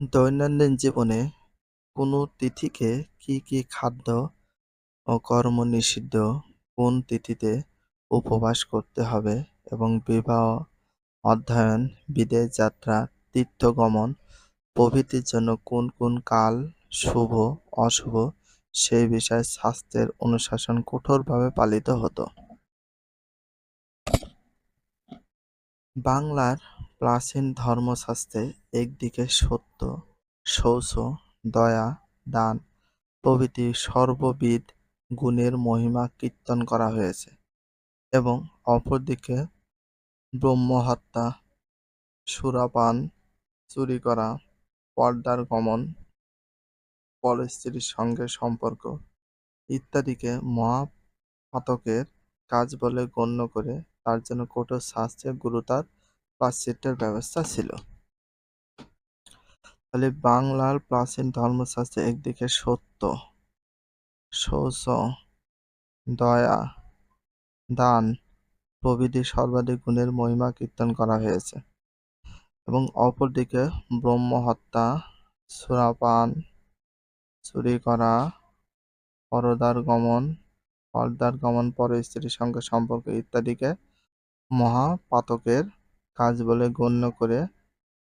দৈনন্দিন জীবনে কোনো তিথিকে কি কি খাদ্য ও কর্ম নিষিদ্ধ, কোন তিথিতে উপবাস করতে হবে এবং বিবাহ, অধ্যয়ন, বিদেশ যাত্রা, তীর্থগমন প্রভৃতির জন্য কোন কোন কাল শুভ অশুভ সেই বিষয়ে শাস্ত্রের অনুশাসন কঠোরভাবে পালিত হতো। বাংলার প্রাচীন ধর্মশাস্ত্রে একদিকে সত্য, শৌচ, দয়া, দান প্রভৃতি সর্ববিধ গুণের মহিমা কীর্তন করা হয়েছে এবং অপরদিকে ব্রহ্মহত্যা, সুরাপান, চুরি করা, পর্দার গমন, পরস্ত্রীর সঙ্গে সম্পর্ক ইত্যাদিকে মহাপাতকের কাজ বলে গণ্য করে তার জন্য কঠোর শাস্তি ও গুরুতর প্রায়শ্চিত্তের ব্যবস্থা ছিল। তাহলে বাংলার প্রাচীন ধর্মশাস্ত্রে একদিকে সত্য, শৌচ, দয়া, দান প্রভৃতি সর্বাধিক গুণের মহিমা কীর্তন করা হয়েছে এবং অপরদিকে ব্রহ্মহত্যা, সুরাপান, চুরি করা, পরদার গমন, পর্দার গমন, পর স্ত্রীর সঙ্গে সম্পর্ক ইত্যাদিকে মহাপাতকের কাজ বলে গণ্য করে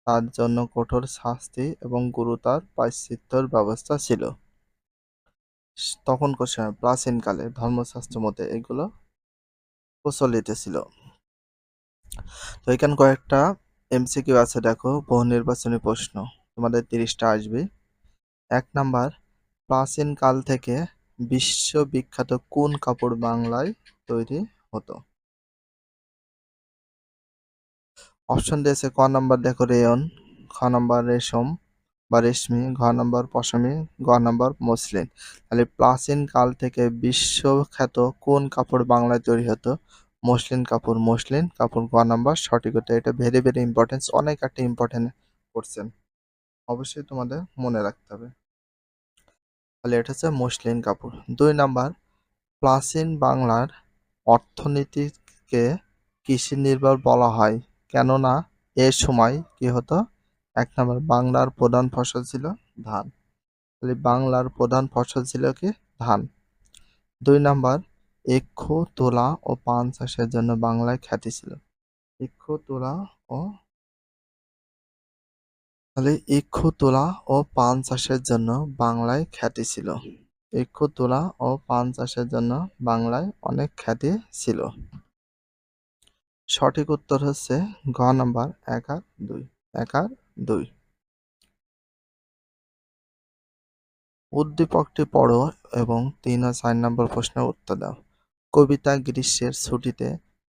তার জন্য কঠোর শাস্তি এবং গুরুতর পাশ্চিত্যর ব্যবস্থা ছিল। তখনকার সময় প্রাচীনকালে ধর্মশাস্ত্র মতে এগুলো প্রচলিত ছিল। তো এখানে কয়েকটা এমসিকিউ আছে, দেখো বহু নির্বাচনী প্রশ্ন তোমাদের তিরিশটা আসবে এক নাম্বার, প্রাচীনকাল থেকে বিশ্ববিখ্যাত কোন কাপড় বাংলায় তৈরি হতো অপশন দিয়েছে ক নাম্বার দেখো রেয়ন, খ নাম্বার রেশম বা রেশমি, ঘ নাম্বার পশমি, গ নাম্বার মসলিন তাহলে প্রাচীন কাল থেকে বিশ্বখ্যাত কোন কাপড় বাংলায় তৈরি হতো? মসলিন কাপড় মসলিন কাপড়, গ নাম্বার সঠিক হতো এটা ভেরি ভেরি ইম্পর্টেন্স অনেক একটা ইম্পর্টেন্ট করছেন অবশ্যই তোমাদের মনে রাখতে হবে। তাহলে এটা হচ্ছে মসলিন কাপড়। দুই নাম্বার, প্রাচীন বাংলার অর্থনীতিকে কৃষি নির্ভর বলা হয়। কেননা এ সময় কি হতো? এক নম্বর, বাংলার প্রধান ফসল ছিল ধান। তাহলে বাংলার প্রধান ফসল ছিল কি? ধান। দুই নাম্বার এক্ষু তোলা ও পান চাষের জন্য বাংলায় খ্যাতি ছিল। ইক্ষু তোলা ও তাহলে ইক্ষু তোলা ও পান চাষের জন্য বাংলায় খ্যাতি ছিল। ইক্ষু তোলা ও পান চাষের জন্য বাংলায় অনেক খ্যাতি ছিল। সঠিক উত্তর হচ্ছে ঘ নাম্বার, এক আর দুই। এক আর দুই। উদ্দীপকটি পড়ো এবং তিন ও চার নম্বর প্রশ্নের উত্তর দাও। কবিতা গ্রীষ্মের ছুটিতে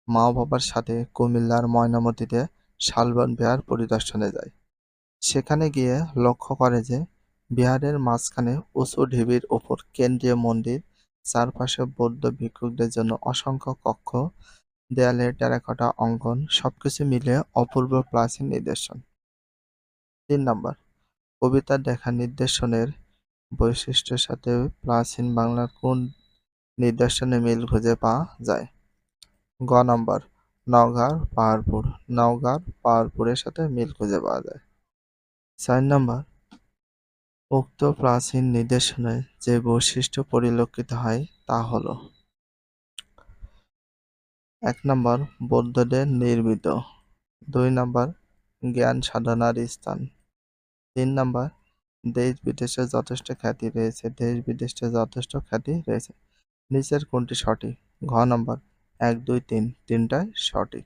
মা বাবার সাথে কুমিল্লার ময়নামতিতে শালবন বিহার পরিদর্শনে যায়। সেখানে গিয়ে লক্ষ্য করে যে বিহারের মাঝখানে উঁচু ঢিবির ওপর কেন্দ্রীয় মন্দির, চারপাশে বৌদ্ধ ভিক্ষুকদের জন্য অসংখ্য কক্ষ দেয়ালে টেরাকোটা অঙ্কন সবকিছু মিলে অপূর্ব প্রাচীন নিদর্শন। তিন নম্বর কবিতার দেখা নির্দেশনের বৈশিষ্ট্যের সাথে প্রাচীন বাংলার কোন নিদর্শনে মিল খুঁজে পাওয়া যায়? গ নম্বর, নওগাঁর পাহাড়পুর, নওগাঁর পাহাড়পুরের সাথে মিল খুঁজে পাওয়া যায়। চার নম্বর, উক্ত প্রাচীন নিদর্শনে যে বৈশিষ্ট্য পরিলক্ষিত হয় তা হলো এক নম্বর, বৌদ্ধদের নির্মিত। দুই নম্বর, জ্ঞান সাধনার স্থান। তিন নম্বর, দেশ বিদেশে যথেষ্ট খ্যাতি রয়েছে। দেশ বিদেশে যথেষ্ট খ্যাতি রয়েছে। নিচের কোনটি সঠিক? ঘ নম্বর, এক, দুই, তিন। তিনটাই সঠিক।